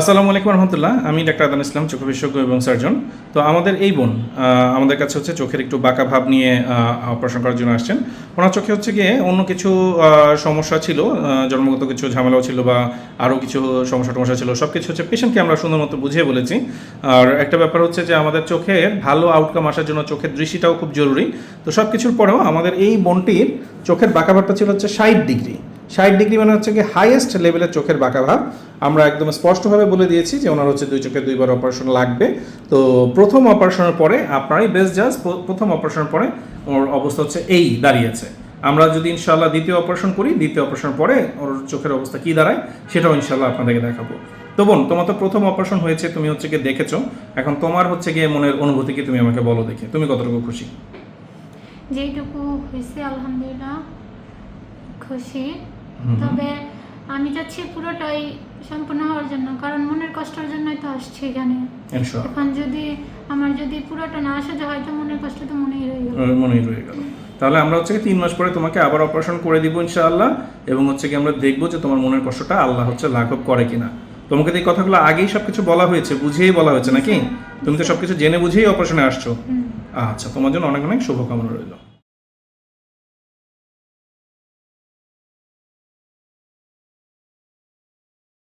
আসসালামু আলাইকুম রহমতুল্লাহ। আমি ডাক্তার আদান ইসলাম চোখ বিশেষজ্ঞ এবং সার্জন। তো আমাদের এই বোন আমাদের কাছে হচ্ছে চোখের একটু বাঁকা ভাব নিয়ে অপারেশন করার জন্য আসছেন। ওনার চোখে হচ্ছে গিয়ে অন্য কিছু সমস্যা ছিল জন্মগত কিছু ঝামেলাও ছিল বা আরও কিছু সমস্যা টমস্যা ছিল সব কিছু হচ্ছে পেশেন্টকে আমরা সুন্দর মতো বুঝিয়ে বলেছি। আর একটা ব্যাপার হচ্ছে যে আমাদের চোখের ভালো আউটকাম আসার জন্য চোখের দৃষ্টিটাও খুব জরুরি। তো সব কিছুর পরেও আমাদের এই বোনটির চোখের বাঁকা ভাবটা ছিল হচ্ছে ষাট ডিগ্রি। ষাট ডিগ্রি মানে হচ্ছে কি হাইয়েস্ট লেভেলের চোখের বাঁকা ভাব। আমরা একদম স্পষ্টভাবে বলে দিয়েছি যে ওনার হচ্ছে দুই চোখে দুইবার অপারেশন লাগবে। তো প্রথম অপারেশনের পরে আপনারই বেস্ট জাজ প্রথম অপারেশনের পরে ওর অবস্থা হচ্ছে এই দাঁড়িয়েছে আমরা যদি ইনশাল্লাহ দ্বিতীয় অপারেশন করি, দ্বিতীয় অপারেশনের পরে ওর চোখের অবস্থা কি দাঁড়ায় সেটাও ইনশাল্লাহ আপনাদেরকে দেখাবো। তো বোন, তোমার তো প্রথম অপারেশন হয়েছে, তুমি হচ্ছে গিয়ে দেখেছ। এখন তোমার হচ্ছে গিয়ে মনের অনুভূতি কি তুমি আমাকে বলো দেখে। তুমি কতটুকু খুশি? যেইটুকু হয়েছে, আলহামদুলিল্লাহ, খুশি। তবে আমি যাচ্ছি পুরোটাই সম্পূর্ণ হওয়ার জন্য কারণ মনের কষ্টের জন্যই তো আসছি এখানে। এখন যদি আমার যদি পুরোটা না আসা যায় হয়তো মনের কষ্ট তো মনেই রয়ে গেল। মনেই রয়ে গেল। তাহলে আমরা হচ্ছে তিন মাস পরে তোমাকে আবার অপারেশন করে দিব ইনশাআল্লাহ এবং হচ্ছে কি আমরা দেখব যে তোমার মনের কষ্টটা আল্লাহ হচ্ছে লাঘব করে কিনা। তোমাকে তো এই কথাগুলো আগেই সবকিছু বলা হয়েছে বুঝিয়েই বলা হয়েছে নাকি? তুমি তো সবকিছু জেনে বুঝেই অপারেশনে আসছো। আচ্ছা তোমার জন্য অনেক অনেক শুভকামনা রইল।